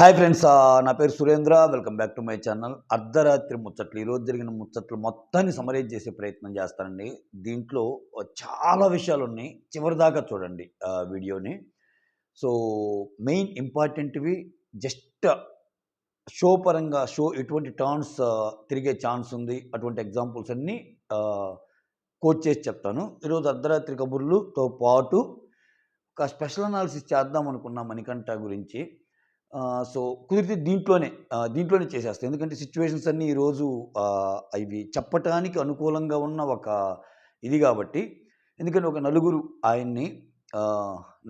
Hi friends నా పేరు Surendra. Welcome back to my channel. అర్ధరాత్రి ముచ్చట్లు ఈరోజు జరిగిన ముచ్చట్లు మొత్తాన్ని సమరేజ్ చేసే ప్రయత్నం చేస్తానండి. దీంట్లో చాలా విషయాలు ఉన్నాయి. చివరి దాకా చూడండి వీడియోని. సో మెయిన్ ఇంపార్టెంట్వి జస్ట్ షో పరంగా షో ఎటువంటి టర్న్స్ తిరిగే ఛాన్స్ ఉంది. అటువంటి ఎగ్జాంపుల్స్ అన్నీ కోట్ చేసి చెప్తాను. ఈరోజు అర్ధరాత్రి కబుర్లుతో పాటు ఒక స్పెషల్ అనాలిసిస్ చేద్దాం అనుకున్నా మణికంఠ గురించి. సో కుదిరితే దీంట్లోనే దీంట్లోనే చేసేస్తాను ఎందుకంటే సిచ్యువేషన్స్ అన్నీ ఈరోజు ఇవి చెప్పటానికి అనుకూలంగా ఉన్న ఒక ఇది కాబట్టి. ఎందుకంటే ఒక నలుగురు ఆయన్ని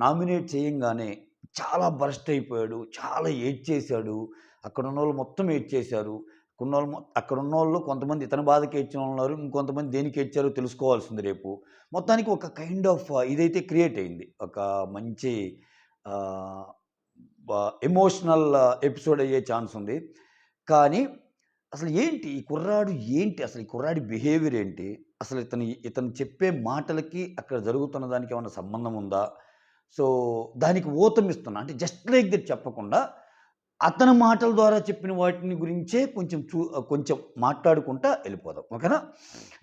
నామినేట్ చేయంగానే చాలా బరస్ట్ అయిపోయాడు చాలా ఏడ్ చేశాడు అక్కడ ఉన్న వాళ్ళు మొత్తం ఏడ్ చేశారు కొన్ని వాళ్ళు అక్కడ ఉన్న వాళ్ళు కొంతమంది ఇతని బాధకి ఏడ్చిన వాళ్ళు ఉన్నారు ఇంకొంతమంది దేనికి ఏడ్చారో తెలుసుకోవాల్సింది రేపు. మొత్తానికి ఒక కైండ్ ఆఫ్ ఇదైతే క్రియేట్ అయింది. ఒక మంచి ఎమోషనల్ ఎపిసోడ్ అయ్యే ఛాన్స్ ఉంది. కానీ అసలు ఏంటి ఈ కుర్రాడు ఏంటి? అసలు ఈ కుర్రాడి బిహేవియర్ ఏంటి? అసలు ఇతని ఇతను చెప్పే మాటలకి అక్కడ జరుగుతున్న దానికి ఏమైనా సంబంధం ఉందా? సో దానికి ఊతమిస్తున్నా అంటే జస్ట్ లైక్ దట్ చెప్పకుండా అతని మాటల ద్వారా చెప్పిన వాటిని గురించే కొంచెం చూ కొంచెం మాట్లాడుకుంటా వెళ్ళిపోదాం. ఓకేనా?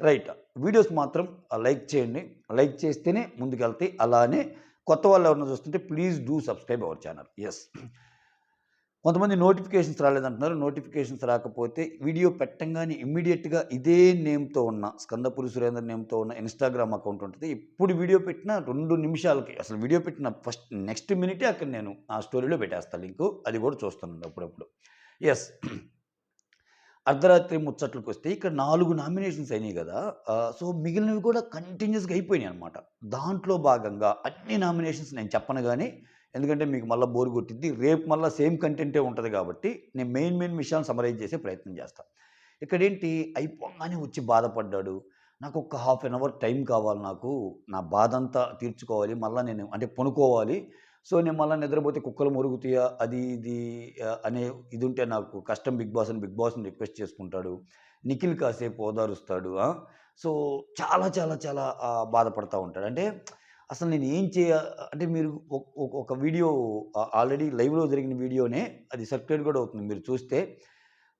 రైట్. వీడియోస్ మాత్రం లైక్ చేయండి. లైక్ చేస్తేనే ముందుకెళ్తాయి అలానే కొత్త వాళ్ళు ఎవరైనా చూస్తుంటే please do subscribe our channel. Yes కొంతమంది నోటిఫికేషన్స్ రాలేదంటున్నారు. నోటిఫికేషన్స్ రాకపోతే వీడియో పెట్టంగానే ఇమ్మీడియట్గా ఇదే నేమ్తో ఉన్న స్కందపురి సురేందర్ నేమ్తో ఉన్న ఇన్స్టాగ్రామ్ అకౌంట్ ఉంటుంది. ఇప్పుడు వీడియో పెట్టిన రెండు నిమిషాలకి అసలు వీడియో పెట్టిన ఫస్ట్ నెక్స్ట్ మినిటే అక్కడ నేను ఆ స్టోరీలో పెట్టేస్తాను లింకు. అది కూడా చూస్తున్నాను అప్పుడప్పుడు. ఎస్ అర్ధరాత్రి ముచ్చట్లకు వస్తే ఇక్కడ నాలుగు నామినేషన్స్ అయినాయి కదా సో మిగిలినవి కూడా కంటిన్యూస్గా అయిపోయినాయి అనమాట దాంట్లో భాగంగా అన్ని నామినేషన్స్ నేను చెప్పను కానీ ఎందుకంటే మీకు మళ్ళీ బోర్ కొట్టింది రేపు మళ్ళీ సేమ్ కంటెంటే ఉంటుంది కాబట్టి నేను మెయిన్ మెయిన్ విషయాలు సమరైజ్ చేసే ప్రయత్నం చేస్తాను ఇక్కడ ఏంటి అయిపోగానే వచ్చి బాధపడ్డాడు. నాకు ఒక హాఫ్ అన్ అవర్ టైం కావాలి నాకు నా బాధ అంతా తీర్చుకోవాలి మళ్ళీ నేను అంటే పనుకోవాలి. సో నేను మళ్ళీ నిద్రపోతే కుక్కలు మురుగుతాయా? అది ఇది అనే ఇది ఉంటే నాకు కష్టం. బిగ్ బాస్ అని బిగ్ బాస్ని రిక్వెస్ట్ చేసుకుంటాడు. నిఖిల్ కాసేపు ఓదారుస్తాడు సో చాలా చాలా చాలా బాధపడుతూ బాధపడతా ఉంటాడు. అంటే అసలు నేను ఏం చేయ అంటే మీరు ఒక- ఒక- వీడియో ఆల్రెడీ లైవ్లో జరిగిన వీడియోనే అది సర్క్యులేట్ కూడా అవుతుంది మీరు చూస్తే.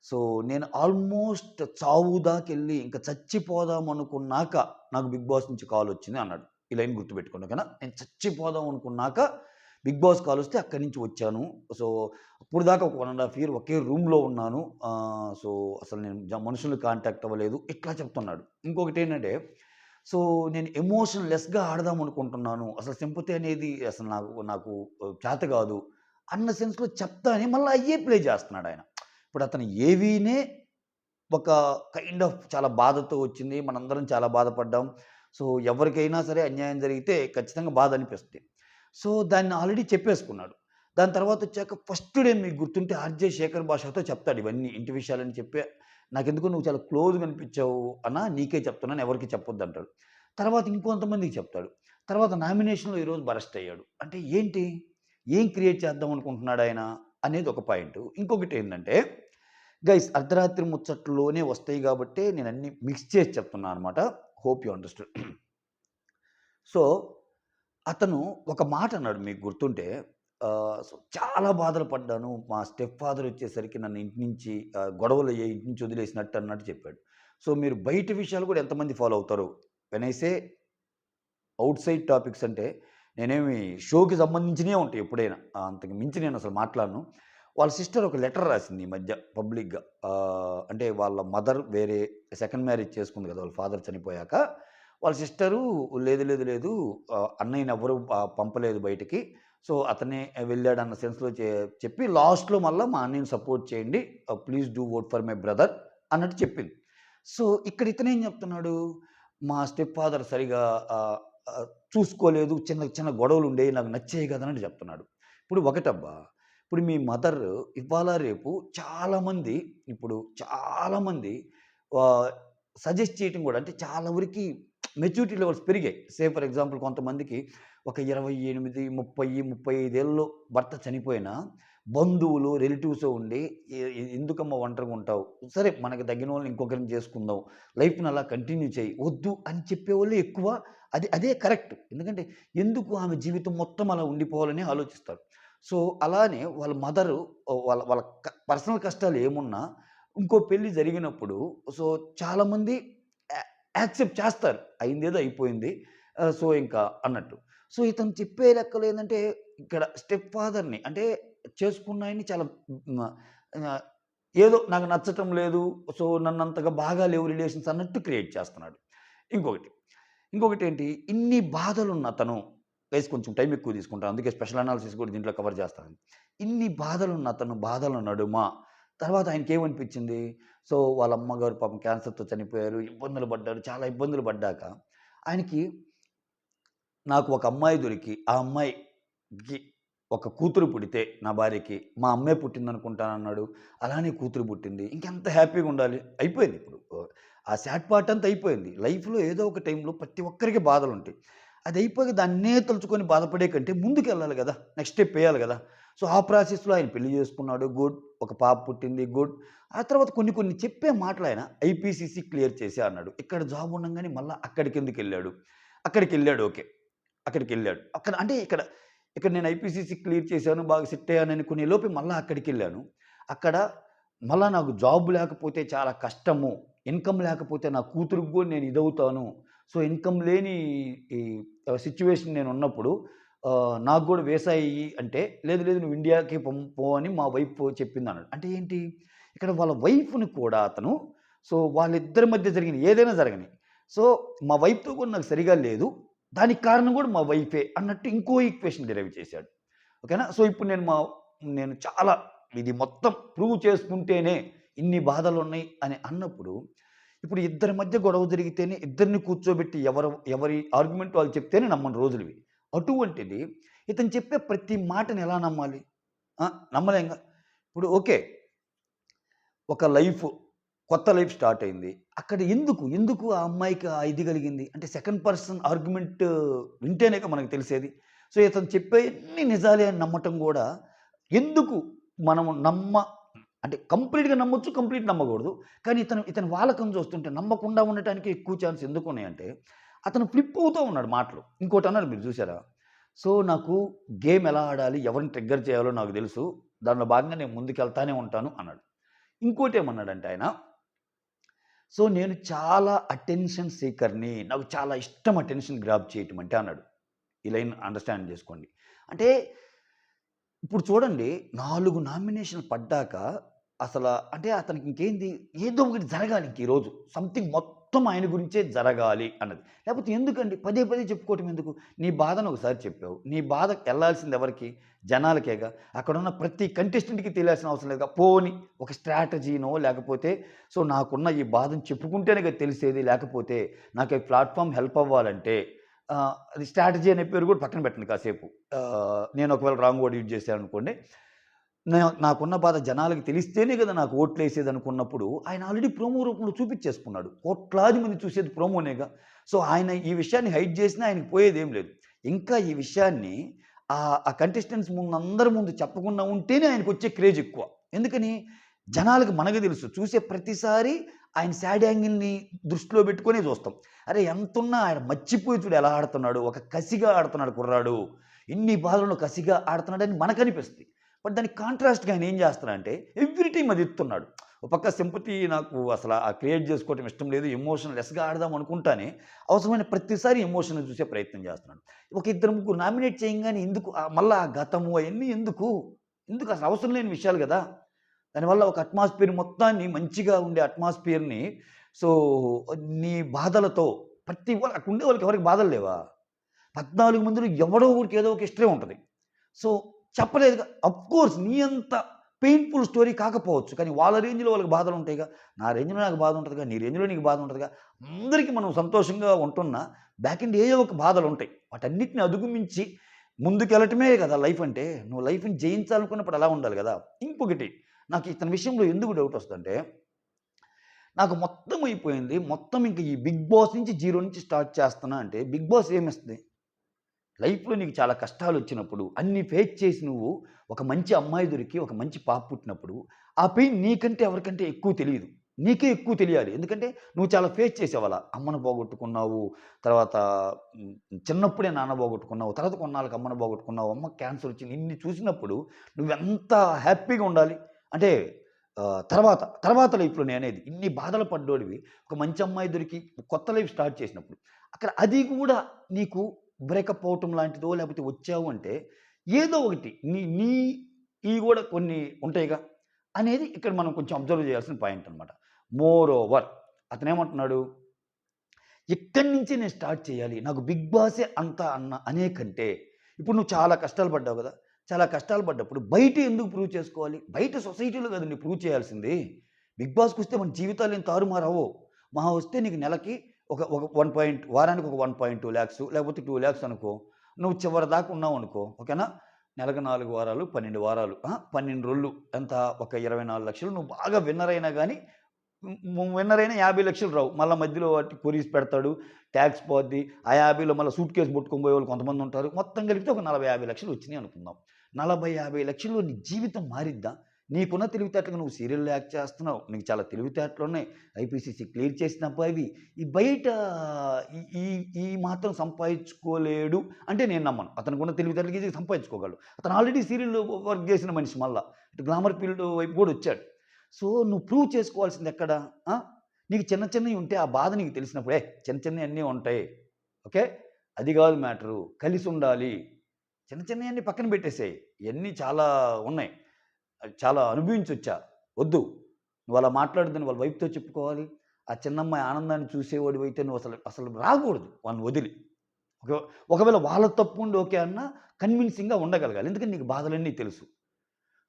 సో నేను ఆల్మోస్ట్ చావు దాకెళ్ళి ఇంకా చచ్చిపోదాం అనుకున్నాక నాకు బిగ్ బాస్ నుంచి కాల్ వచ్చింది అన్నాడు. ఈ లైన్ గుర్తుపెట్టుకోండి నేను చచ్చిపోదాం అనుకున్నాక బిగ్ బాస్ కాల్ వస్తే అక్కడి నుంచి వచ్చాను. సో అప్పుడు దాకా ఒక వన్ అండ్ హాఫ్ ఇయర్ ఒకే రూమ్లో ఉన్నాను. సో అసలు నేను జ- మనుషులు కాంటాక్ట్ అవ్వలేదు. ఇట్లా చెప్తున్నాడు. ఇంకొకటి ఏంటంటే సో నేను ఎమోషన్ లెస్గా ఆడదాం అనుకుంటున్నాను. అసలు సింపతి అనేది అసలు నాకు నాకు చేత కాదు అన్న సెన్స్లో చెప్తానే మళ్ళీ అయ్యే ప్లే చేస్తున్నాడు ఆయన. ఇప్పుడు అతను ఏవీనే ఒక కైండ్ ఆఫ్ చాలా బాధతో వచ్చింది. మనందరం చాలా బాధపడ్డాం. సో ఎవరికైనా సరే అన్యాయం జరిగితే ఖచ్చితంగా బాధ అనిపిస్తుంది. సో దాన్ని ఆల్రెడీ చెప్పేసుకున్నాడు. దాని తర్వాత వచ్చాక ఫస్ట్ డే మీకు గుర్తుంటే ఆర్జే శేఖర్ భాషతో చెప్తాడు ఇవన్నీ ఇంటి విషయాలని చెప్పే నాకెందుకు నువ్వు చాలా క్లోజ్గా అనిపించావు అన్న నీకే చెప్తున్నాను ఎవరికి చెప్పొద్దు అంటాడు. తర్వాత ఇంకొంతమందికి చెప్తాడు. తర్వాత నామినేషన్లో ఈరోజు బరెస్ట్ అయ్యాడు. అంటే ఏంటి? ఏం క్రియేట్ చేద్దాం అనుకుంటున్నాడు ఆయన అనేది ఒక పాయింట్. ఇంకొకటి ఏంటంటే గైస్ అర్ధరాత్రి ముచ్చట్లోనే వస్తాయి కాబట్టి నేను అన్ని మిక్స్ చేసి చెప్తున్నాను అనమాట హోప్ యూ అండర్స్టూడ్. సో అతను ఒక మాట అన్నాడు మీకు గుర్తుంటే సో చాలా బాధలు పడ్డాను. మా స్టెప్ ఫాదర్ వచ్చేసరికి నన్ను ఇంటి నుంచి గొడవలు అయ్యే ఇంటి నుంచి వదిలేసినట్టు అన్నట్టు చెప్పాడు. సో మీరు బయట విషయాలు కూడా ఎంతమంది ఫాలో అవుతారు? వెనైసే అవుట్ సైడ్ టాపిక్స్ అంటే నేనేమి షోకి సంబంధించినవే ఉంటాయి ఎప్పుడైనా. అంతకు మించి నేను అసలు మాట్లాడను. వాళ్ళ సిస్టర్ ఒక లెటర్ రాసింది ఈ మధ్య పబ్లిక్గా. అంటే వాళ్ళ మదర్ వేరే సెకండ్ మ్యారేజ్ చేసుకుంది కదా వాళ్ళ ఫాదర్ చనిపోయాక. వాళ్ళ సిస్టరు లేదు లేదు లేదు అన్నయ్యని ఎవరు పంపలేదు బయటికి. సో అతనే వెళ్ళాడు అన్న సెన్స్లో చెప్పి లాస్ట్లో మళ్ళీ మా అన్నయ్యని సపోర్ట్ చేయండి. Please do vote for my brother అన్నట్టు చెప్పింది. సో ఇక్కడ ఇతను ఏం చెప్తున్నాడు? మా స్టెప్ ఫాదర్ సరిగా చూసుకోలేదు చిన్న చిన్న గొడవలు ఉండేవి నాకు నచ్చేవి కదా అని చెప్తున్నాడు. ఇప్పుడు ఒకటబ్బా ఇప్పుడు మీ మదర్ ఇవాళ రేపు చాలామంది ఇప్పుడు చాలామంది సజెస్ట్ చేయటం కూడా అంటే చాలా వరకు మెచ్యూరిటీ లెవెల్స్ పెరిగాయి. సే ఫర్ ఎగ్జాంపుల్ కొంతమందికి ఒక ఇరవై ఎనిమిది ముప్పై ముప్పై ఐదేళ్ళలో భర్త చనిపోయినా బంధువులు రిలేటివ్స్ ఉండి ఎందుకమ్మ ఒంటరిగా ఉంటావు? సరే మనకి తగిన వాళ్ళని ఇంకొకరిని చేసుకుందాం. లైఫ్ని అలా కంటిన్యూ చేయి. వద్దు అని చెప్పేవాళ్ళు ఎక్కువ. అది అదే కరెక్ట్. ఎందుకంటే ఎందుకు ఆమె జీవితం మొత్తం అలా ఉండిపోవాలని ఆలోచిస్తారు. సో, అలానే వాళ్ళ మదరు వాళ్ళ వాళ్ళ క పర్సనల్ కష్టాలు ఏమున్నా ఇంకో పెళ్ళి జరిగినప్పుడు సో, చాలామంది యాక్సెప్ట్ చేస్తారు. అయిందేదో అయిపోయింది. సో, ఇంకా అన్నట్టు. సో, ఇతను చెప్పే లెక్కలు ఏంటంటే ఇక్కడ స్టెప్ ఫాదర్‌ని అంటే చేసుకున్నాయని చాలా ఏదో నాకు నచ్చటం లేదు. సో, నన్నంతగా బాగా లేవు రిలేషన్స్ అన్నట్టు క్రియేట్ చేస్తున్నాడు. ఇంకొకటి, ఇంకొకటి ఏంటి ఇన్ని బాధలున్న తను గైస్ కొంచెం టైం ఎక్కువ తీసుకుంటాను. అందుకే స్పెషల్ అనాలిసిస్ కూడా దీంట్లో కవర్ చేస్తాను. ఇన్ని బాధలున్న తను బాధల నడుమ తర్వాత ఆయనకి ఏమనిపించింది సో, వాళ్ళ అమ్మగారు పాపం క్యాన్సర్‌తో చనిపోయారు. ఇబ్బందులు పడ్డారు. చాలా ఇబ్బందులు పడ్డాక ఆయనకి నాకు ఒక అమ్మాయి దొరికి, ఆ అమ్మాయికి ఒక కూతురు పుడితే నా భార్యకి, మా అమ్మే పుట్టిందనుకుంటానన్నాడు. అలానే కూతురు పుట్టింది. ఇంకెంత హ్యాపీగా ఉండాలి. అయిపోయింది ఇప్పుడు. ఆ సాడ్ పార్ట్ అంతా అయిపోయింది. లైఫ్‌లో ఏదో ఒక టైంలో ప్రతి ఒక్కరికి బాధలుంటాయి. అది అయిపోయి దాన్నే తలుచుకొని బాధపడే కంటే ముందుకు వెళ్ళాలి కదా నెక్స్ట్ స్టెప్ వేయాలి కదా సో, ఆ ప్రాసెస్‌లో ఆయన పెళ్ళి చేసుకున్నాడు. గుడ్. ఒక పాప పుట్టింది. గుడ్. ఆ తర్వాత కొన్ని కొన్ని చెప్పే మాటలు ఆయన ఐపీసీసీ క్లియర్ చేసే అన్నాడు. ఇక్కడ జాబ్ ఉండగానే మళ్ళీ అక్కడికి ఎందుకు వెళ్ళాడు అక్కడికి వెళ్ళాడు ఓకే. అక్కడికి వెళ్ళాడు అక్కడ అంటే ఇక్కడ ఇక్కడ నేను ఐపీసీసీ క్లియర్ చేశాను. బాగా సెట్ అయ్యాను అనుకునే లోపే మళ్ళా అక్కడికెళ్ళాను. అక్కడ మళ్ళీ నాకు జాబ్ లేకపోతే చాలా కష్టము. ఇన్‌కమ్ లేకపోతే నా కూతురుకు కూడా నేను ఇదవుతాను. సో, ఇన్‌కమ్ లేని ఈ ఆహ్, నేను ఉన్నప్పుడు నాకు కూడా వేసాయి అంటే, లేదు లేదు నువ్వు ఇండియాకి పం పో అని మా వైఫ్ చెప్పింది అన్నాడు అంటే ఏంటి? ఇక్కడ వాళ్ళ వైఫ్‌ని కూడా అతను సో, వాళ్ళిద్దరి మధ్య జరిగిన ఏదైనా జరగని. సో, మా వైఫ్‌తో కూడా నాకు సరిగా లేదు. దానికి కారణం కూడా మా వైఫే అన్నట్టు ఇంకో ఈక్వేషన్ డెలివరీ చేశాడు. ఓకేనా? సో, ఇప్పుడు నేను మా నేను చాలా ఇది మొత్తం ప్రూవ్ చేసుకుంటేనే ఇన్ని బాధలు ఉన్నాయి అని అన్నప్పుడు, ఇప్పుడు ఇద్దరి మధ్య గొడవ జరిగితేనే ఇద్దరిని కూర్చోబెట్టి ఎవరు ఎవరి ఆర్గ్యుమెంట్ వాళ్ళు చెప్తేనే నమ్మని రోజులివి. అటువంటిది ఇతను చెప్పే ప్రతి మాటని ఎలా నమ్మాలి? నమ్మలేంగా. ఇప్పుడు ఓకే. ఒక లైఫ్ కొత్త లైఫ్ స్టార్ట్ అయింది. అక్కడ ఎందుకు? ఎందుకు ఆ అమ్మాయికి ఆ ఇది కలిగింది? అంటే సెకండ్ పర్సన్ ఆర్గ్యుమెంట్ వింటేనే మనకు తెలిసేది. సో, ఇతను చెప్పేయన్నీ నిజాలే అని నమ్మటం కూడా ఎందుకు మనము నమ్మ అంటే కంప్లీట్‌గా నమ్మొచ్చు. కంప్లీట్ నమ్మకూడదు. కానీ ఇతను ఇతని వాలకం చూస్తుంటే నమ్మకుండా ఉండటానికి ఎక్కువ ఛాన్స్ ఎందుకు ఉన్నాయంటే అతను ఫ్లిప్ అవుతూ ఉన్నాడు మాటలు. ఇంకోటన్నాడు మీరు చూసారా? సో, నాకు గేమ్ ఎలా ఆడాలి? ఎవరిని ట్రిగ్గర్ చేయాలో నాకు తెలుసు. దానిలో భాగంగా నేను ముందుకెళ్తానే ఉంటాను అన్నాడు. ఇంకోటి ఏమన్నాడంటే ఆయన సో, నేను చాలా అటెన్షన్ సీకర్‌ని. నాకు చాలా ఇష్టం అటెన్షన్ గ్రాప్ చేయటం అంటే అన్నాడు. ఈ లైన్ అండర్‌స్టాండ్ చేసుకోండి. అంటే ఇప్పుడు చూడండి నాలుగు నామినేషన్‌లు పడ్డాక అసల అంటే అతనికి ఇంకేంది ఏదో ఒకటి జరగాలి ఇంక ఈరోజు. సంథింగ్ మొత్తం మొత్తం ఆయన గురించే జరగాలి అన్నది. లేకపోతే ఎందుకండి పదే పదే చెప్పుకోవటం ఎందుకు? నీ బాధను ఒకసారి చెప్పావు. నీ బాధ వెళ్ళాల్సింది ఎవరికి? జనాలకేగా. అక్కడున్న ప్రతి కంటెస్టెంట్‌కి తెలియాల్సిన అవసరం లేదుగా. పోని ఒక స్ట్రాటజీనో లేకపోతే సో, నాకున్న ఈ బాధను చెప్పుకుంటేనే తెలిసేది. లేకపోతే నాకు ఈ ప్లాట్ఫామ్ హెల్ప్ అవ్వాలంటే అది స్ట్రాటజీ అనే పేరు కూడా పక్కన పెట్టండి కాసేపు. నేను ఒకవేళ రాంగ్ వర్డ్ యూజ్ చేశాను అనుకోండి నాకున్న బాధ జనాలకి తెలిస్తేనే కదా నాకు ఓట్లేసేదనుకున్నప్పుడు ఆయన ఆల్రెడీ ప్రోమో రూపంలో చూపించేసుకున్నాడు కోట్లాది మంది చూసేది ప్రోమోనేగా. సో, ఆయన ఈ విషయాన్ని హైడ్ చేసినా ఆయనకి పోయేదేం లేదు. ఇంకా ఈ విషయాన్ని ఆ ఆ కంటెస్టెంట్స్ ముందు అందరి ముందు చెప్పకుండా ఉంటేనే ఆయనకు వచ్చే క్రేజ్ ఎక్కువ. ఎందుకని? జనాలకి మనకు తెలుసు. చూసే ప్రతిసారి ఆయన శాడ్ యాంగిల్‌ని దృష్టిలో పెట్టుకునే చూస్తాం. అరే ఎంతున్నా ఆయన మర్చిపోయి చూడు ఎలా ఆడుతున్నాడు. ఒక కసిగా ఆడుతున్నాడు కుర్రాడు. ఇన్ని బాధలను కసిగా ఆడుతున్నాడని మనకనిపిస్తది. బట్ దానికి కాంట్రాస్ట్‌గా ఆయన ఏం చేస్తున్నాడంటే ఎవ్రీ టైం అది ఎత్తున్నాడు. ఒక పక్క సింపతి నాకు అసలు ఆ క్రియేట్ చేసుకోవటం ఇష్టం లేదు. ఎమోషన్ లెస్‌గా ఆడదాం అనుకుంటానే అవసరమైన ప్రతిసారి ఎమోషన్ చూసే ప్రయత్నం చేస్తున్నాడు. ఒక ఇద్దరు ముగ్గురు నామినేట్ చేయంగానే ఎందుకు మళ్ళీ ఆ గతము అవన్నీ ఎందుకు? ఎందుకు అసలు అవసరం లేని విషయాలు కదా దానివల్ల ఒక అట్మాస్ఫియర్ మొత్తాన్ని మంచిగా ఉండే అట్మాస్ఫియర్‌ని సో, నీ బాధలతో ప్రతి వాళ్ళు అక్కడ ఉండే వాళ్ళకి ఎవరికి బాధలు లేవా? 14 మందిలో ఎవడో ఊరికి ఏదో ఒక హిస్టరీ ఉంటుంది సో, చెప్పలేదుగా. అఫ్‌కోర్స్ నీ అంత పెయిన్‌ఫుల్ స్టోరీ కాకపోవచ్చు. కానీ వాళ్ళ రేంజ్‌లో వాళ్ళకి బాధలు ఉంటాయిగా నా రేంజ్‌లో నాకు బాధ ఉంటుందిగా నీ రేంజ్‌లో నీకు బాధ ఉంటుందిగా అందరికీ మనం సంతోషంగా ఉంటున్నా బ్యాక్ ఎండ్ ఏ ఒక బాధలు ఉంటాయి వాటన్నిటిని అధిగమించి ముందుకెళ్ళటమే కదా లైఫ్ అంటే. నువ్వు లైఫ్‌ని జయించాలనుకున్నప్పుడు అలా ఉండాలి కదా ఇంకొకటి నాకు ఇతని విషయంలో ఎందుకు డౌట్ వస్తుందంటే నాకు మొత్తం అయిపోయింది. మొత్తం ఇంక ఈ 'బిగ్ బాస్' నుంచి జీరో నుంచి స్టార్ట్ చేస్తున్నా అంటే 'బిగ్ బాస్' ఏమిస్తుంది లైఫ్‌లో నీకు చాలా కష్టాలు వచ్చినప్పుడు అన్ని ఫేస్ చేసి నువ్వు ఒక మంచి అమ్మాయి దొరికి ఒక మంచి పాప పుట్టినప్పుడు ఆ పెయిన్ నీకంటే ఎవరికంటే ఎక్కువ తెలియదు. నీకే ఎక్కువ తెలియాలి. ఎందుకంటే నువ్వు చాలా ఫేస్ చేసేవాళ్ళ. అమ్మను పోగొట్టుకున్నావు తర్వాత చిన్నప్పుడే నాన్న పోగొట్టుకున్నావు తర్వాత కొన్నాళ్ళకి అమ్మను పోగొట్టుకున్నావు అమ్మ క్యాన్సర్ వచ్చింది ఇన్ని చూసినప్పుడు నువ్వెంత హ్యాపీగా ఉండాలి? అంటే తర్వాత తర్వాత లైఫ్లో నేనేది. ఇన్ని బాధలు పడ్డోడివి. ఒక మంచి అమ్మాయి దొరికి కొత్త లైఫ్ స్టార్ట్ చేసినప్పుడు. అక్కడ అది కూడా నీకు బ్రేకప్ అవటం లాంటిదో లేకపోతే వచ్చావు అంటే ఏదో ఒకటి నీ నీ ఈ కూడా కొన్ని ఉంటాయిగా అనేది ఇక్కడ మనం కొంచెం అబ్జర్వ్ చేయాల్సిన పాయింట్ అనమాట మోర్ ఓవర్ అతను ఏమంటున్నాడు ఇక్కడి నుంచి నేను స్టార్ట్ చేయాలి. నాకు బిగ్ బాసే అంత అన్న అనే కంటే ఇప్పుడు నువ్వు చాలా కష్టాలు పడ్డావు కదా చాలా కష్టాలు పడ్డప్పుడు బయట ఎందుకు ప్రూవ్ చేసుకోవాలి? బయట సొసైటీలో కదా నువ్వు ప్రూవ్ చేయాల్సింది. బిగ్ బాస్కి వస్తే మన జీవితాలు ఏం తారుమారవో? మహా వస్తే నీకు నెలకి ఒక ఒక వన్ పాయింట్ వారానికి ఒక వన్ పాయింట్ టూ ల్యాక్స్ లేకపోతే టూ ల్యాక్స్ అనుకో నువ్వు చివరి దాకా ఉన్నావు అనుకో ఓకేనా? నెలకు నాలుగు వారాలు పన్నెండు వారాలు పన్నెండు రోజులు ఎంత? ఒక ఇరవై నాలుగు లక్షలు. నువ్వు బాగా విన్నర్ అయినా కానీ విన్నర్ అయినా యాభై లక్షలు రావు. మళ్ళీ మధ్యలో వాటి కొరీస్ పెడతాడు ట్యాక్స్ పోద్ది. ఆ యాభైలో మళ్ళీ సూట్ కేసు పట్టుకొని పోయే వాళ్ళు కొంతమంది ఉంటారు. మొత్తం కలిపితే ఒక నలభై యాభై లక్షలు వచ్చినాయి అనుకుందాం. నలభై యాభై లక్షల్లో నీ జీవితం మారిద్దా నీకున్న తెలివితేటలకు నువ్వు సీరియల్ యాక్ట్ చేస్తున్నావు. నీకు చాలా తెలివితేటలు ఉన్నాయి. ఐపీసీసీ క్లియర్ చేసినప్పుడు అవి. ఈ బయట ఈ- ఈ ఈ మాత్రం సంపాదించుకోలేడు అంటే నేను నమ్మను. అతనికి ఉన్న తెలివితేటలకి సంపాదించుకోగలడు. అతను ఆల్రెడీ సీరియల్లో వర్క్ చేసిన మనిషి మళ్ళా. ఇటు గ్లామర్ ఫీల్డ్ వైపు కూడా వచ్చాడు. సో నువ్వు ప్రూవ్ చేసుకోవాల్సింది ఎక్కడ? నీకు చిన్న చిన్నవి ఉంటే ఆ బాధ నీకు తెలిసినప్పుడే చిన్న చిన్నవి అన్నీ ఉంటాయి. ఓకే? అది కాదు మ్యాటరు కలిసి ఉండాలి. చిన్న చిన్నవి అన్నీ పక్కన పెట్టేసాయి. ఇవన్నీ చాలా ఉన్నాయి. చాలా చాలా అనుభవించొచ్చా? వద్దు. నువ్వు అలా మాట్లాడదని వాళ్ళ వైపుతో చెప్పుకోవాలి. ఆ చిన్నమ్మాయి ఆనందాన్ని చూసేవాడు అయితే నువ్వు అసలు అసలు రాకూడదు వాళ్ళని వదిలి. ఒక ఒకవేళ వాళ్ళ తప్పు ఉండి ఓకే అన్నా కన్విన్సింగ్గా ఉండగలగాలి. ఎందుకంటే నీకు బాధలన్నీ తెలుసు.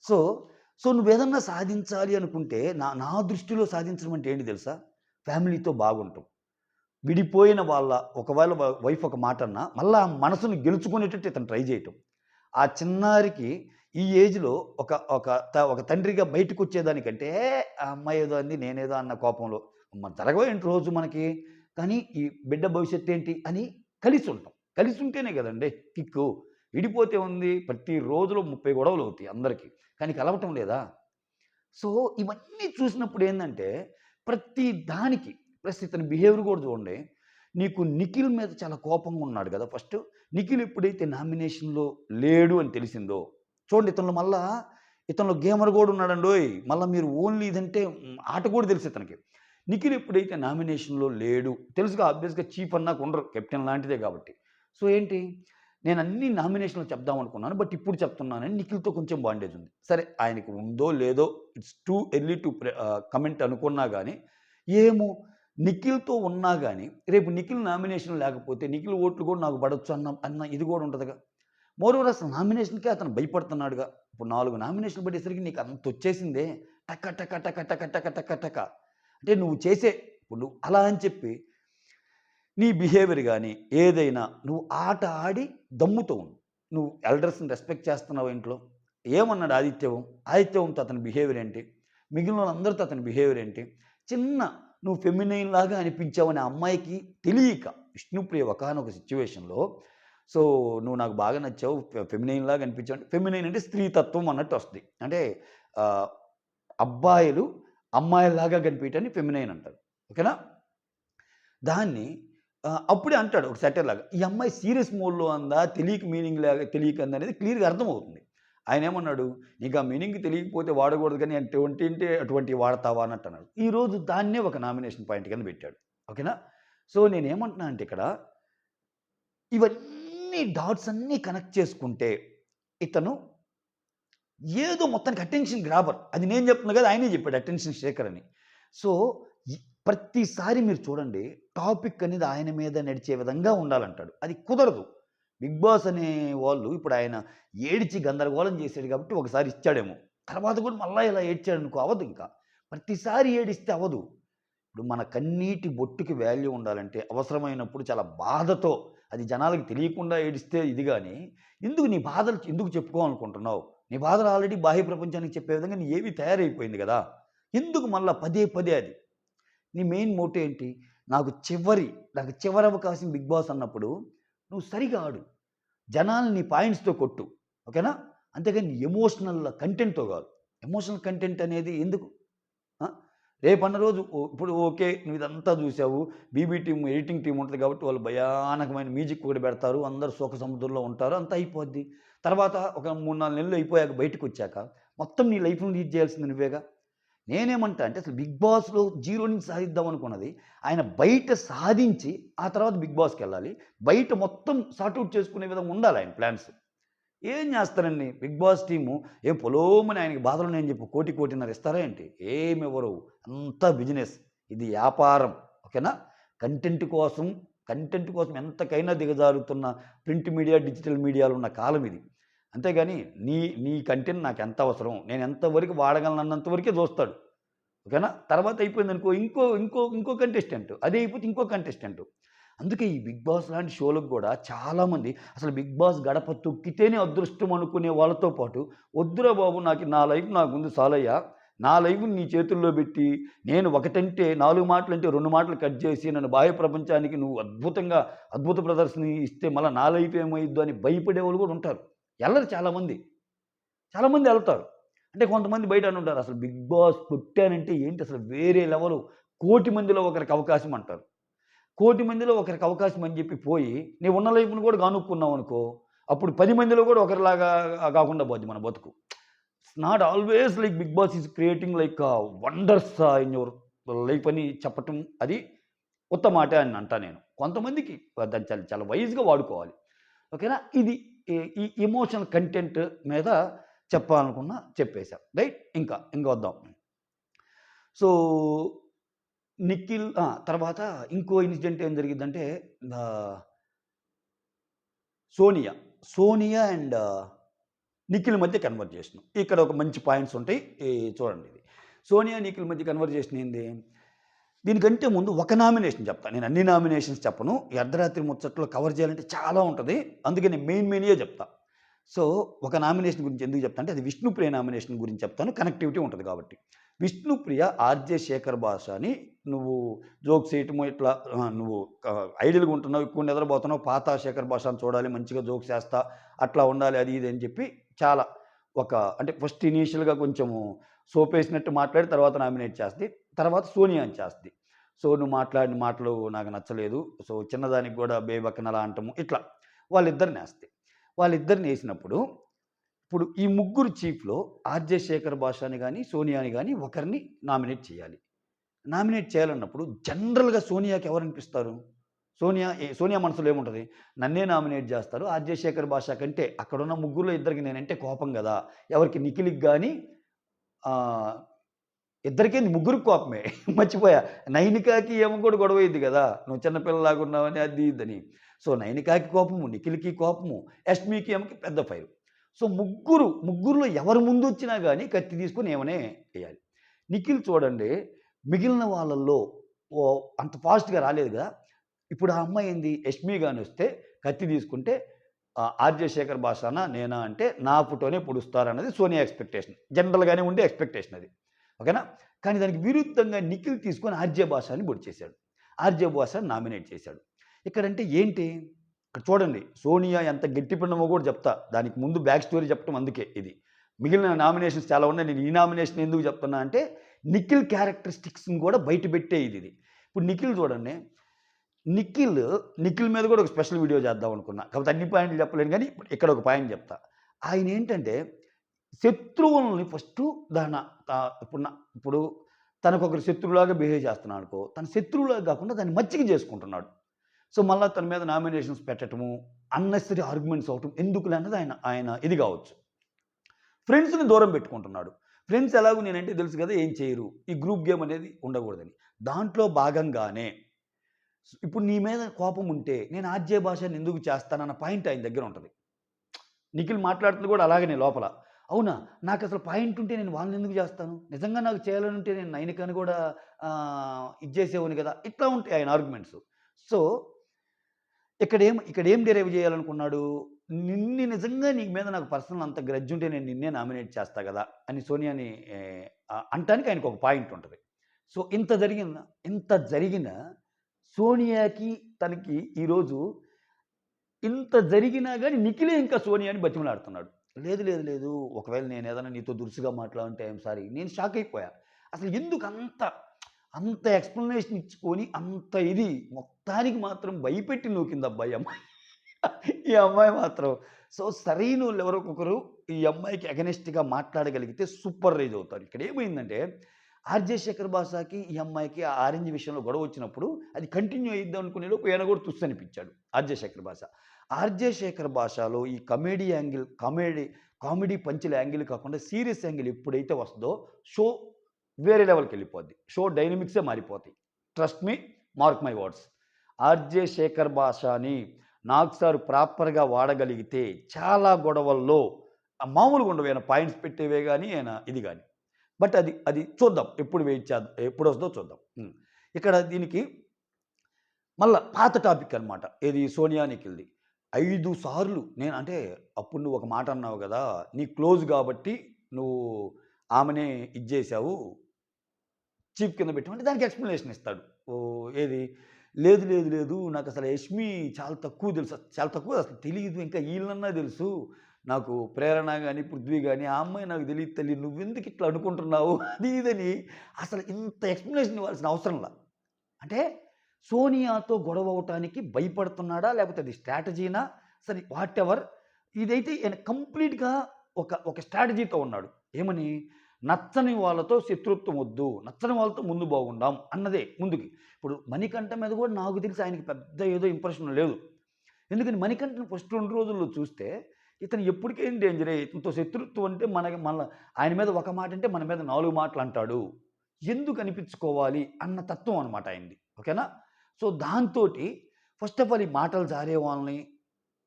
సో సో నువ్వు ఏదన్నా సాధించాలి అనుకుంటే నా నా దృష్టిలో సాధించడం అంటే ఏంటి తెలుసా? ఫ్యామిలీతో బాగుంటాం. విడిపోయిన వాళ్ళ ఒకవేళ వైఫ్ ఒక మాట అన్నా మళ్ళీ ఆ మనసును గెలుచుకునేటట్టు ఇతను ట్రై చేయటం. ఆ చిన్నారికి ఈ ఏజ్లో ఒక ఒక త- ఒక తండ్రిగా బయటకు వచ్చేదానికంటే ఆ అమ్మాయి ఏదో అంది నేనేదో అన్న కోపంలో మన జరగబోయేంటి రోజు మనకి? కానీ ఈ బిడ్డ భవిష్యత్తు ఏంటి? అని కలిసి ఉంటాం కలిసి ఉంటేనే కదండి కిక్కు. విడిపోతే ఉంది ప్రతి రోజులో ముప్పై గొడవలు అవుతాయి అందరికీ. కానీ కలవటం లేదా? సో ఇవన్నీ చూసినప్పుడు ఏంటంటే ప్రతి దానికి ప్లస్ ఇతని బిహేవియర్ కూడా చూడండి నీకు నిఖిల్ మీద చాలా కోపంగా ఉన్నాడు కదా ఫస్ట్. నిఖిల్ ఎప్పుడైతే నామినేషన్లో లేడు అని తెలిసిందో చూడండి ఇతను మళ్ళా ఇతను గేమర్ కూడా ఉన్నాడండోయ్. మళ్ళీ మీరు ఓన్లీ ఇదంటే ఆట కూడా తెలుసు ఇతనికి. నిఖిల్ ఎప్పుడైతే నామినేషన్లో లేడు తెలుసుగా ఆబ్వియస్గా చీఫ్ అన్నాకు ఉండరు కెప్టెన్ లాంటిదే కాబట్టి. సో ఏంటి? నేను అన్ని నామినేషన్లు చెప్దాం అనుకున్నాను బట్ ఇప్పుడు చెప్తున్నానని నిఖిల్తో కొంచెం బాండేజ్ ఉంది. సరే ఆయనకి ఉందో లేదో it's too early to comment అనుకున్నా కానీ ఏమో నిఖిల్తో ఉన్నా కానీ రేపు నిఖిల్ నామినేషన్ లేకపోతే నిఖిల్ ఓట్లు కూడా నాకు పడవచ్చు అన్న అన్న ఇది కూడా ఉంటుందిగా. మోరూర్ అసలు నామినేషన్కే అతను భయపడుతున్నాడుగా. ఇప్పుడు నాలుగు నామినేషన్లు పడేసరికి నీకు అంత వచ్చేసిందే. టక టక టక టక టక టక టక అంటే నువ్వు చేసే ఇప్పుడు నువ్వు అలా అని చెప్పి నీ బిహేవియర్ కానీ ఏదైనా నువ్వు ఆట ఆడి దమ్ముతో ఉండు. నువ్వు ఎల్డర్స్ని రెస్పెక్ట్ చేస్తున్నావు ఇంట్లో? ఏమన్నాడు ఆదిత్యవం? ఆదిత్యవంతో అతని బిహేవియర్ ఏంటి? మిగిలిన వాళ్ళందరితో అతని బిహేవియర్ ఏంటి? చిన్న నువ్వు ఫెమినైన్ లాగా అనిపించావు అనే అమ్మాయికి తెలియక విష్ణుప్రియ ఒకనొక సిచ్యువేషన్లో సో నువ్వు నాకు బాగా నచ్చావు ఫెమినైన్ లాగా అనిపించావు అంటే ఫెమినైన్ అంటే స్త్రీతత్వం అన్నట్టు వస్తుంది. అంటే అబ్బాయిలు అమ్మాయిలాగా కనిపించని ఫెమినైన్ అంటారు. ఓకేనా? దాన్ని అప్పుడే అంటాడు ఒక సెటర్ లాగా ఈ అమ్మాయి సీరియస్ మోడ్లో అందా తెలియక మీనింగ్ లాగా తెలియక అందా అనేది క్లియర్గా అర్థమవుతుంది. ఆయన ఏమన్నాడు నీకు ఆ మీనింగ్ తెలియకపోతే వాడకూడదు కానీ అటువంటి అంటే అటువంటి వాడతావా? అన్నట్టు అన్నాడు. ఈరోజు దాన్నే ఒక నామినేషన్ పాయింట్ కింద పెట్టాడు. ఓకేనా? సో నేనేమంటున్నా అంటే ఇక్కడ ఇవన్నీ డాట్స్ అన్నీ కనెక్ట్ చేసుకుంటే ఇతను ఏదో మొత్తానికి అటెన్షన్ గ్రాబర్. అది నేను చెప్తున్నా కదా ఆయనే చెప్పాడు అటెన్షన్ శేఖర్ అని. సో ప్రతిసారి మీరు చూడండి టాపిక్ అనేది ఆయన మీద నడిచే విధంగా ఉండాలంటాడు. అది కుదరదు. బిగ్ బాస్ అనే వాళ్ళు ఇప్పుడు ఆయన ఏడిచి గందరగోళం చేశాడు కాబట్టి ఒకసారి ఇచ్చాడేమో. తర్వాత కూడా మళ్ళీ ఇలా ఏడ్చాడు అనుకో అవ్వదు ఇంకా. ప్రతిసారి ఏడిస్తే అవ్వదు ఇప్పుడు మన కన్నీటి బొట్టుకి వాల్యూ ఉండాలంటే అవసరమైనప్పుడు చాలా బాధతో అది జనాలకు తెలియకుండా ఏడిస్తే ఇది కానీ ఎందుకు నీ బాధలు ఎందుకు చెప్పుకోవాలనుకుంటున్నావు నీ బాధలు ఆల్రెడీ బాహ్య ప్రపంచానికి చెప్పే విధంగా నీ ఏవి తయారైపోయింది కదా? ఎందుకు మళ్ళీ పదే పదే అది? నీ మెయిన్ మోటో ఏంటి? నాకు చివరి నాకు చివరి అవకాశం బిగ్ బాస్ అన్నప్పుడు నువ్వు సరిగా ఆడు. జనాల్ని నీ పాయింట్స్తో కొట్టు. ఓకేనా? అంతేగాని ఎమోషనల్ కంటెంట్తో కాదు. ఎమోషనల్ కంటెంట్ అనేది ఎందుకు? రేపన్న రోజు ఓ- ఇప్పుడు ఓకే నువ్వు ఇదంతా చూసావు బీబీ టీం ఎడిటింగ్ టీం ఉంటుంది కాబట్టి వాళ్ళు భయానకమైన మ్యూజిక్ కూడా పెడతారు అందరు సుఖ సముద్రంలో ఉంటారు అంతా అయిపోద్ది. తర్వాత ఒక మూడు నాలుగు నెలలు అయిపోయాక బయటకు వచ్చాక మొత్తం నీ లైఫ్ను లీడ్ చేయాల్సింది నువ్వేగా? నేనేమంటా అంటే అసలు బిగ్ బాస్లో జీరో నుంచి సాధిద్దాం అనుకున్నది ఆయన బయట సాధించి ఆ తర్వాత బిగ్ బాస్కి వెళ్ళాలి బయట మొత్తం సార్ట్అవుట్ చేసుకునే విధంగా ఉండాలి ఆయన ప్లాన్స్. ఏం చేస్తారండి? బిగ్ బాస్ టీము ఏం పొలోమని ఆయనకి బాధలు నేను చెప్పి కోటి కోటిన్నర ఇస్తారా ఏంటి? ఏమి ఇవ్వరు. అంతా బిజినెస్. ఇది వ్యాపారం. ఓకేనా? కంటెంట్ కోసం కంటెంట్ కోసం ఎంతకైనా దిగజారుతున్న ప్రింట్ మీడియా డిజిటల్ మీడియాలో ఉన్న కాలం ఇది. అంతేగాని నీ నీ కంటెంట్ నాకు ఎంత అవసరం? నేను ఎంతవరకు వాడగలను చూస్తాడు. ఓకేనా? తర్వాత అయిపోయింది అనుకో ఇంకో ఇంకో ఇంకో కంటెస్టెంట్ అదే అయిపోతే ఇంకో కంటెస్టెంట్ అందుకే ఈ బిగ్ బాస్ లాంటి షోలకు కూడా చాలామంది అసలు బిగ్ బాస్ గడప తొక్కితేనే అదృష్టం అనుకునే వాళ్ళతో పాటు వద్దురా బాబు నాకు నా లైఫ్ నాకు ముందు సాలయ్య. నా లైఫ్ నీ చేతుల్లో పెట్టి నేను ఒకటంటే నాలుగు మాటలు అంటే రెండు మాటలు కట్ చేసి నన్ను బాహ్య ప్రపంచానికి నువ్వు అద్భుతంగా అద్భుత ప్రదర్శన ఇస్తే మళ్ళీ నా లైఫ్ ఏమైద్దు అని భయపడే వాళ్ళు కూడా ఉంటారు. వెళ్ళరు చాలామంది. చాలామంది వెళ్తారు అంటే కొంతమంది బయట అని ఉంటారు. అసలు బిగ్ బాస్ పుట్టానంటే ఏంటి? అసలు వేరే లెవెల్. కోటి మందిలో ఒకరికి అవకాశం అంటారు. కోటి మందిలో ఒకరికి అవకాశం అని చెప్పి పోయి నీ ఉన్న లైఫ్ను కూడా కానుక్కున్నావు అనుకో అప్పుడు పది మందిలో కూడా ఒకరిలాగా కాకుండా పోద్ది మన బతుకు. Not always like Bigg Boss is creating like wonders in your life అని చెప్పటం అది ఉత్తమ మాట అని అంటా నేను. కొంతమందికి దాన్ని చాలా చాలా వైజ్గా వాడుకోవాలి. ఓకేనా? ఇది ఈ- ఈ ఎమోషనల్ కంటెంట్ మీద చెప్పాలనుకున్నా చెప్పేశాం. రైట్ ఇంకా ఇంకా వద్దాం. సో నిఖిల్ తర్వాత ఇంకో ఇన్సిడెంట్ ఏం జరిగిందంటే సోనియా. సోనియా అండ్ నిఖిల్ మధ్య కన్వర్జేషన్ ఇక్కడ ఒక మంచి పాయింట్స్ ఉంటాయి. చూడండి ఇది. సోనియా నిఖిల్ మధ్య కన్వర్జేషన్ ఏంది? దీనికంటే ముందు ఒక నామినేషన్ చెప్తాను నేను అన్ని నామినేషన్స్ చెప్పను. అర్ధరాత్రి ముచ్చట్లో కవర్ చేయాలంటే చాలా ఉంటుంది. అందుకే నేను మెయిన్ మెయిన్యే చెప్తా. సో ఒక నామినేషన్ గురించి ఎందుకు చెప్తా అంటే అది విష్ణుప్రియ నామినేషన్ గురించి చెప్తాను. కనెక్టివిటీ ఉంటుంది కాబట్టి. విష్ణుప్రియ ఆర్జే శేఖర్ భాష అని నువ్వు జోక్స్ వేయటము ఇట్లా నువ్వు ఐడియల్గా ఉంటున్నావు ఎక్కువ నిద్రపోతున్నావు పాత శేఖర్ భాష అని చూడాలి మంచిగా జోక్స్ వేస్తా అట్లా ఉండాలి అది ఇది అని చెప్పి చాలా ఒక అంటే ఫస్ట్ ఇనీషియల్గా కొంచెము సోప్ వేసినట్టు మాట్లాడి తర్వాత నామినేట్ చేస్తుంది తర్వాత సోనియా అని చేస్తుంది సో నువ్వు మాట్లాడిన మాటలు నాకు నచ్చలేదు. సో చిన్నదానికి కూడా బేబక్కనలా అంటాము ఇట్లా. వాళ్ళిద్దరిని వేస్తాయి వాళ్ళిద్దరిని వేసినప్పుడు ఇప్పుడు ఈ ముగ్గురు చీఫ్లో ఆర్జే శేఖర్ భాషని కానీ సోనియాని కానీ ఒకరిని నామినేట్ చేయాలి. నామినేట్ చేయాలన్నప్పుడు జనరల్గా సోనియాకి ఎవరు అనిపిస్తారు? సోనియా సోనియా మనసులో ఏముంటుంది? నన్నే నామినేట్ చేస్తారు ఆర్జే శేఖర్ భాష కంటే అక్కడున్న ముగ్గురులో ఇద్దరికి నేనంటే కోపం కదా. ఎవరికి నిఖిలికి కానీ ఇద్దరికీ ముగ్గురికి కోపమే. మర్చిపోయా. నైనికాకి ఏమో కూడా గొడవ అయింది కదా. నువ్వు చిన్నపిల్లలాగా ఉన్నావని అది ఇదని. సో నైనికాకి కోపము నిఖిల్కి కోపము యష్మికి ఏమకి పెద్ద ఫైర్. సో ముగ్గురు ముగ్గురులో ఎవరు ముందు వచ్చినా కానీ కత్తి తీసుకొని ఏమనే వేయాలి. నిఖిల్ చూడండి మిగిలిన వాళ్ళల్లో ఓ అంత ఫాస్ట్గా రాలేదు కదా ఇప్పుడు ఆ అమ్మాయి ఏంది? యష్మి కానీ వస్తే కత్తి తీసుకుంటే ఆ, ఆర్జే శేఖర్ నేనా అంటే నా ఫోటోనే పొడుస్తారన్నది సోనియా ఎక్స్పెక్టేషన్. జనరల్గానే ఉండే ఎక్స్పెక్టేషన్ అది. ఓకేనా? కానీ దానికి విరుద్ధంగా నిఖిల్ తీసుకొని ఆర్జే భాషాని పొడి చేశాడు ఆర్జే భాషని నామినేట్ చేశాడు. ఇక్కడంటే ఏంటి? ఇక్కడ చూడండి. సోనియా ఎంత గట్టిపడినమో కూడా చెప్తా. దానికి ముందు బ్యాక్ స్టోరీ చెప్పడం అందుకే ఇది. మిగిలిన నామినేషన్స్ చాలా ఉన్నాయి. నేను ఈ నామినేషన్ ఎందుకు చెప్తున్నా అంటే నిఖిల్ క్యారెక్టరిస్టిక్స్ని కూడా బయట పెట్టే ఇది ఇది. ఇప్పుడు నిఖిల్ చూడండి. నిఖిల్ నిఖిల్ మీద కూడా ఒక స్పెషల్ వీడియో చేద్దాం అనుకున్నా. కాబట్టి అన్ని పాయింట్లు చెప్పలేను కానీ ఇక్కడ ఒక పాయింట్ చెప్తా. ఆయన ఏంటంటే శత్రువుల్ని ఫస్ట్ దాని ఇప్పుడు ఇప్పుడు తనకు ఒకరు శత్రువులాగా బిహేవ్ చేస్తున్నాడు అనుకో తన శత్రువులాగా కాకుండా దాన్ని మచ్చిక చేసుకుంటున్నాడు. సో మళ్ళీ తన మీద నామినేషన్స్ పెట్టడము అన్నెసరీ ఆర్గ్యుమెంట్స్ అవటం ఎందుకు లేనది ఆయన ఆయన ఇది కావచ్చు. ఫ్రెండ్స్ని దూరం పెట్టుకుంటున్నాడు. ఫ్రెండ్స్ ఎలాగో నేనంటే తెలుసు కదా ఏం చేయరు. ఈ గ్రూప్ గేమ్ అనేది ఉండకూడదని. దాంట్లో భాగంగానే ఇప్పుడు నీ మీద కోపం ఉంటే నేను ఆర్జే భాషను ఎందుకు చేస్తానన్న పాయింట్ ఆయన దగ్గర ఉంటుంది. నిఖిల్ మాట్లాడుతుంది కూడా అలాగనే లోపల. అవునా? నాకు అసలు పాయింట్ ఉంటే నేను వాళ్ళని ఎందుకు చేస్తాను? నిజంగా నాకు చేయాలని ఉంటే నేను నైనికని కూడా ఇచ్చేసేవాని ఇది కదా? ఇట్లా ఉంటాయి ఆయన ఆర్గ్యుమెంట్స్ సో ఇక్కడేం ఇక్కడ ఏం డిరైవ్ చేయాలనుకున్నాడు? నిన్ను నిజంగా నీ మీద నాకు పర్సనల్ అంత గ్రడ్జ్ ఉంటే నేను నిన్నే నామినేట్ చేస్తా కదా అని సోనియాని అంటానికి ఆయనకు ఒక పాయింట్ ఉంటుంది. సో ఇంత జరిగిన ఇంత జరిగిన సోనియాకి తనకి ఈరోజు ఇంత జరిగినా కానీ నిఖిలే ఇంకా సోనియాని బతిమలాడుతున్నాడు. లేదు లేదు లేదు ఒకవేళ నేను ఏదైనా నీతో దురుసుగా మాట్లాడుంటే ఏం సారీ నేను షాక్ అయిపోయా. అసలు ఎందుకు అంత అంత ఎక్స్‌ప్లనేషన్ ఇచ్చుకొని అంత ఇది మొత్తానికి మాత్రం భయపెట్టి నూకింది అబ్బాయి అమ్మాయి. ఈ అమ్మాయి మాత్రం. సో, సరైనోళ్ళు ఎవరో ఒకరు ఈ అమ్మాయికి అగనెస్ట్గా మాట్లాడగలిగితే సూపర్ రైజ్ అవుతారు. ఇక్కడ ఏమైందంటే ఆర్‌జే శేఖర్ బాసాకి ఈ అమ్మాయికి ఆ ఆరెంజ్ విషయంలో గొడవ వచ్చినప్పుడు అది కంటిన్యూ అయ్యిద్దాం అనుకునే లోపు ఈయన కూడా తుస్సు అనిపించాడు ఆర్‌జే శేఖర్ భాష. ఆర్‌జే శేఖర్ భాషలో ఈ కమెడీ యాంగిల్ కామెడీ కామెడీ పంచుల యాంగిల్ కాకుండా సీరియస్ యాంగిల్ ఎప్పుడైతే వస్తుందో షో వేరే లెవెల్‌కి వెళ్ళిపోద్ది. షో డైనమిక్సే మారిపోతాయి. Trust me mark my words. RJ Shekhar భాషని నాకు సార్ ప్రాపర్‌గా వాడగలిగితే చాలా గొడవల్లో మామూలుగా ఉండవు. ఆయన పాయింట్స్ పెట్టేవే కానీ ఆయన ఇది కానీ బట్ అది అది చూద్దాం. ఎప్పుడు వెయిట్ చేద్దాం. వస్తుందో చూద్దాం. ఇక్కడ దీనికి మళ్ళా పాత టాపిక్ అన్నమాట. ఏది సోనియా, నిఖిల్‌ది. ఐదు సార్లు నేను అంటే అప్పుడు నువ్వు ఒక మాట అన్నావు కదా నీ క్లోజ్ కాబట్టి నువ్వు ఆమెనే ఇది చీప్ కింద పెట్టమంటే దానికి ఎక్స్ప్లెనేషన్ ఇస్తాడు. ఓ ఏది లేదు, లేదు, లేదు నాకు అసలు యష్మి చాలా తక్కువ తెలుసు. చాలా తక్కువ అసలు తెలియదు ఇంకా వీళ్ళన్నా తెలుసు. నాకు ప్రేరణ కానీ పృథ్వీ కానీ ఆ అమ్మాయి నాకు తెలియదు తల్లి. నువ్వెందుకు ఇట్లా అనుకుంటున్నావు? అది ఇదని అసలు ఇంత ఎక్స్‌ప్లనేషన్ ఇవ్వాల్సిన అవసరంలా. అంటే సోనియాతో గొడవ అవ్వటానికి భయపడుతున్నాడా? లేకపోతే అది స్ట్రాటజీనా? సరే వాట్ ఎవర్ ఇదైతే ఈయన కంప్లీట్‌గా ఒక ఒక స్ట్రాటజీతో ఉన్నాడు. ఏమని? నచ్చని వాళ్ళతో శత్రుత్వం వద్దు. నచ్చని వాళ్ళతో ముందు బాగుండాం అన్నదే ముందుకి. ఇప్పుడు మణికంఠ మీద కూడా నాకు తెలిసి ఆయనకి పెద్ద ఏదో ఇంప్రెషన్ లేదు. ఎందుకని మణికంఠను ఫస్ట్ రెండు రోజుల్లో చూస్తే ఇతను ఎప్పటికేం డేంజరే. ఇతనితో శత్రుత్వం అంటే మనకి మన ఆయన మీద ఒక మాట అంటే మన మీద నాలుగు మాటలు అంటాడు. ఎందుకు అనిపించుకోవాలి అన్న తత్వం అనమాట ఆయనది. ఓకేనా? సో, దాంతోటి ఫస్ట్ ఆఫ్ ఆల్ ఈ మాటలు జారే వాళ్ళని,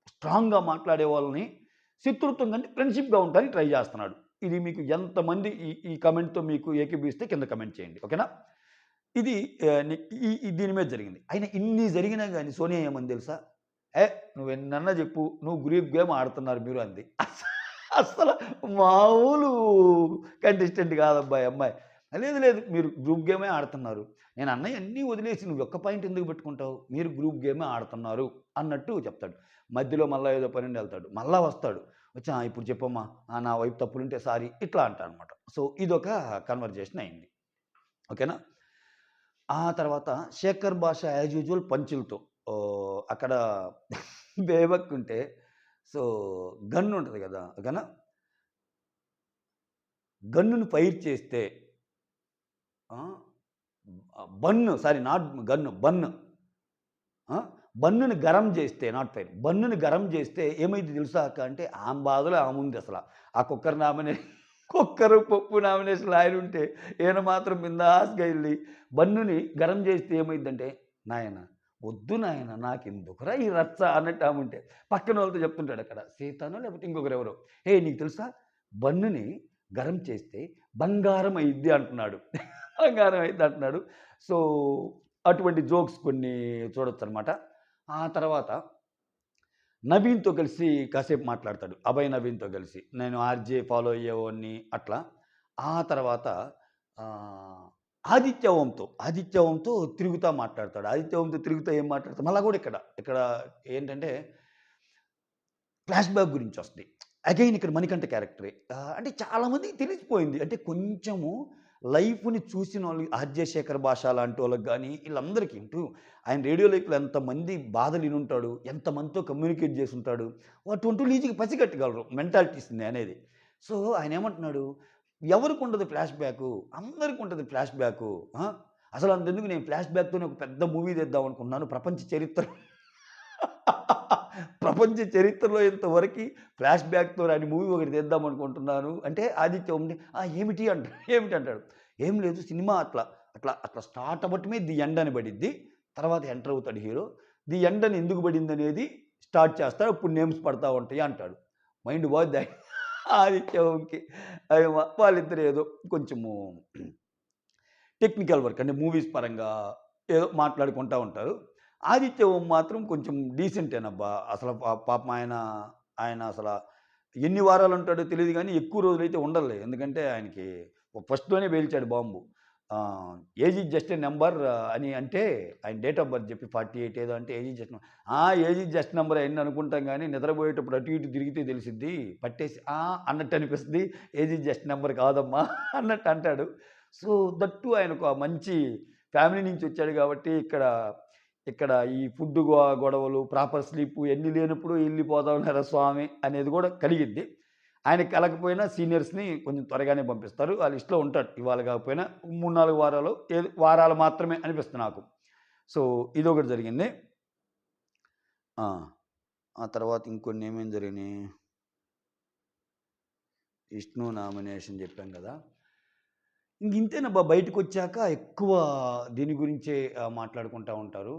స్ట్రాంగ్‌గా మాట్లాడే వాళ్ళని శత్రుత్వం కంటే ఫ్రెండ్‌షిప్‌గా ఉండటానికి ట్రై చేస్తున్నాడు. ఇది మీకు ఎంతమంది ఈ ఈ కమెంట్తో మీకు ఏకీభవిస్తే కింద కమెంట్ చేయండి. ఓకేనా? ఇది ఈ దీని మీద జరిగింది. అయినా ఇన్ని జరిగినా కానీ సోనియా ఏమని తెలుసా? హే నువ్వు ఎన్నన్నా చెప్పు. నువ్వు గ్రూప్ గేమ్ ఆడుతున్నారు మీరు" అంది. అస్సలు మామూలు కంటెస్టెంట్ కాదబ్బా ఈ అమ్మాయి. లేదు, లేదు మీరు గ్రూప్ గేమే ఆడుతున్నారు. నేను అన్నయ్య అన్నీ వదిలేసి నువ్వు ఒక్క పాయింట్ ఎందుకు పెట్టుకుంటావు? మీరు గ్రూప్ గేమే ఆడుతున్నారు అన్నట్టు చెప్తాడు. మధ్యలో మళ్ళా ఏదో పని వెళ్తాడు మళ్ళీ వస్తాడు. వచ్చా ఇప్పుడు చెప్పమ్మా. నా వైపు తప్పులుంటే సారీ" ఇట్లా అంటాడనమాట. సో, ఇదొక కన్వర్జేషన్ అయింది. ఓకేనా? ఆ తర్వాత శేఖర్ భాష యాజ్ యూజువల్ పంచులతో అక్కడ బేబక్ ఉంటే సో, గన్ ఉంటుంది కదా ఓకేనా? గన్నును ఫైర్ చేస్తే bun sorry not gun bun. బన్నుని గరం చేస్తే నాట్ ఫైన్ బన్నుని గరం చేస్తే ఏమైద్ది తెలుసా అక్క అంటే ఆమె బాధలో ఆముంది అసలు ఆ కుక్కర్ నామినే కుక్కరు, పప్పు నామినేషన్లు ఆయన ఉంటే ఈయన మాత్రం బిందాస్‌గా వెళ్ళి బన్నుని గరం చేస్తే ఏమైద్దంటే, నాయన వద్దు నాయనా నాకెందుకురా ఈ రచ్చ" అన్నట్టు ఆముంటే పక్కనోళ్ళతో చెప్తుంటాడు అక్కడ. సీతనో లేకపోతే ఇంకొకరు ఎవరో హే నీకు తెలుసా బన్నుని గరం చేస్తే బంగారం అయింది అంటున్నాడు. బంగారం అయింది అంటున్నాడు. సో, అటువంటి జోక్స్ కొన్ని చూడొచ్చనమాట. ఆ తర్వాత నవీన్‌తో కలిసి కాసేపు మాట్లాడతాడు. అభయ్ నవీన్‌తో కలిసి. నేను ఆర్‌జే ఫాలో అయ్యేవాడిని అట్లా. ఆ తర్వాత ఆహ్, ఆదిత్య ఓంతో, ఆదిత్య ఓంతో తిరుగుతా మాట్లాడతాడు. ఆదిత్య ఓంతో తిరుగుతా ఏం మాట్లాడతాడు మళ్ళా కూడా ఇక్కడ, ఇక్కడ ఏంటంటే ఫ్లాష్ బ్యాక్ గురించొస్తది. అగైన్ ఇక్కడ మణికంఠ క్యారెక్టరే. అంటే చాలామందికి తెలిసిపోయింది. అంటే కొంచెము లైఫ్‌ని చూసిన వాళ్ళు శేఖర్ భాష లాంటి వాళ్ళకి కానీ వీళ్ళందరికీ ఇంటూ ఆయన రేడియో లైఫ్‌లో ఎంతమంది బాధలు ఉంటాడు ఎంతమందితో కమ్యూనికేట్ చేసి ఉంటాడు అటువంటోళ్ళు లీజీకి పసిగట్టగలరు మెంటాలిటీస్‌ని అనేది. సో, ఆయన ఏమంటున్నాడు ఎవరికి ఉండదు ఫ్లాష్ బ్యాకు? ఉంటుంది ఫ్లాష్ బ్యాకు. అసలు అంతెందుకు నేను ఫ్లాష్ బ్యాక్‌తోనే ఒక పెద్ద మూవీ తెద్దాం అనుకున్నాను. ప్రపంచ చరిత్ర ప్రపంచ చరిత్రలో ఇంతవరకు ఫ్లాష్ బ్యాక్‌తో రాని మూవీ ఒకటి తెద్దాం అనుకుంటున్నాను. అంటే ఆదిత్య ఓంని "ఆ! ఏమిటి" అంటాడు. ఏమిటి అంటాడు. "ఏం లేదు సినిమా అట్లా, అట్లా, అట్లా స్టార్ట్ అవ్వటమే ది ఎండ్ అని పడిద్ది. తర్వాత ఎంటర్ అవుతాడు హీరో. ది ఎండ్ అని ఎందుకు పడిందనేది స్టార్ట్ చేస్తాడు. అప్పుడు నేమ్స్ పడతా ఉంటాయి" అంటాడు. మైండ్ బాగుంది ఆదిత్య ఓంకి. వాళ్ళిద్దరు ఏదో కొంచెము టెక్నికల్ వర్క్ అంటే మూవీస్ పరంగా ఏదో మాట్లాడుకుంటూ ఉంటారు. ఆదిత్య ఓం మాత్రం కొంచెం డీసెంటేనబ్బా! అసలు పాపం ఆయన, ఆయన అసల ఎన్ని వారాలు ఉంటాడో తెలియదు కానీ ఎక్కువ రోజులైతే ఉండడులే. ఎందుకంటే ఆయనకి ఫస్ట్‌లోనే పేల్చాడు బాంబు. ఏజీ ఏజ్ జస్ట్ నెంబర్ అని అంటే ఆయన డేట్ ఆఫ్ బర్త్ చెప్పి 48 ఏదో అంటే ఏజ్ జస్ట్ ఆ! ఏజ్ జస్ట్ నెంబర్ అయింది అనుకుంటాం కానీ నిద్రపోయేటప్పుడు అటు ఇటు తిరిగితే తెలిసింది పట్టేసి ఆ! అన్నట్టు అనిపిస్తుంది ఏజ్ జస్ట్ నెంబర్ కాదమ్మా అన్నట్టు అంటాడు. సో దట్టు ఆయన ఒక మంచి ఫ్యామిలీ నుంచి వచ్చాడు కాబట్టి ఇక్కడ ఇక్కడ ఈ ఫుడ్ గొడవలు ప్రాపర్ స్లీప్ ఎన్ని లేనప్పుడు వెళ్ళిపోతా ఉన్నారా స్వామి అనేది కూడా కలిగిద్ది. ఆయన కలకపోయినా సీనియర్స్ని కొంచెం త్వరగానే పంపిస్తారు. ఆ లిస్ట్లో ఉంటాడు. ఇవాళ కాకపోయినా మూడు నాలుగు వారాలు ఏ వారాలు మాత్రమే అనిపిస్తుంది నాకు. సో ఇది ఒకటి జరిగింది. ఆ, ఆ తర్వాత ఇంకొన్ని ఏమేమి జరిగినాయి? విష్ణు నామినేషన్ చెప్పాం కదా. ఇంక ఇంతేనబ్బా బయటకు వచ్చాక ఎక్కువ దీని గురించే మాట్లాడుకుంటూ మాట్లాడుకుంటా ఉంటారు.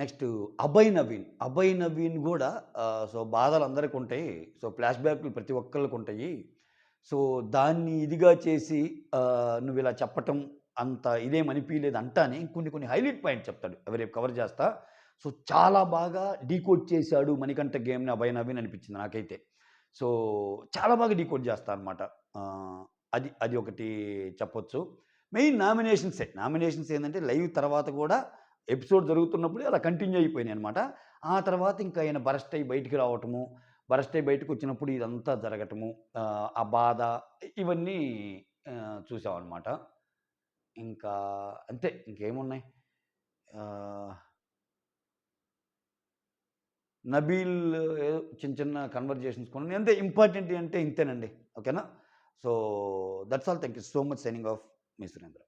నెక్స్ట్ అభయ్ నవీన్. అభయ్ నవీన్ కూడా సో బాధలు అందరికి ఉంటాయి. సో ఫ్లాష్ బ్యాక్లు ప్రతి ఒక్కళ్ళకి ఉంటాయి. సో దాన్ని ఇదిగా చేసి నువ్వు ఇలా చెప్పటం అంత ఇదేం అనిపించలేదు అంటానే కొన్ని కొన్ని హైలైట్ పాయింట్ చెప్తాడు. అవి రేపు కవర్ చేస్తా. సో చాలా బాగా డీకోడ్ చేశాడు మణికంఠ గేమ్ని అభయ్ నవీన్ అనిపించింది నాకైతే. సో చాలా బాగా డీకోడ్ చేస్తా అనమాట అది అది ఒకటి చెప్పొచ్చు. మెయిన్ నామినేషన్సే నామినేషన్స్ ఏంటంటే లైవ్ తర్వాత కూడా ఎపిసోడ్ జరుగుతున్నప్పుడు అలా కంటిన్యూ అయిపోయినాయి అనమాట ఆ తర్వాత ఇంకా ఆయన బరస్ట్ అయ్యి బయటికి రావటము బరస్ట్ అయ్యి బయటకు వచ్చినప్పుడు ఇదంతా జరగటము ఆ, బాధ ఇవన్నీ చూసామన్నమాట. ఇంకా అంతే. ఇంకేమున్నాయి? నబీల్ చిన్న చిన్న కన్వర్జేషన్స్ కొన్ని ఎంత ఇంపార్టెంట్ అంటే ఇంతేనండి. ఓకేనా? So that's all thank you so much signing off me Surendra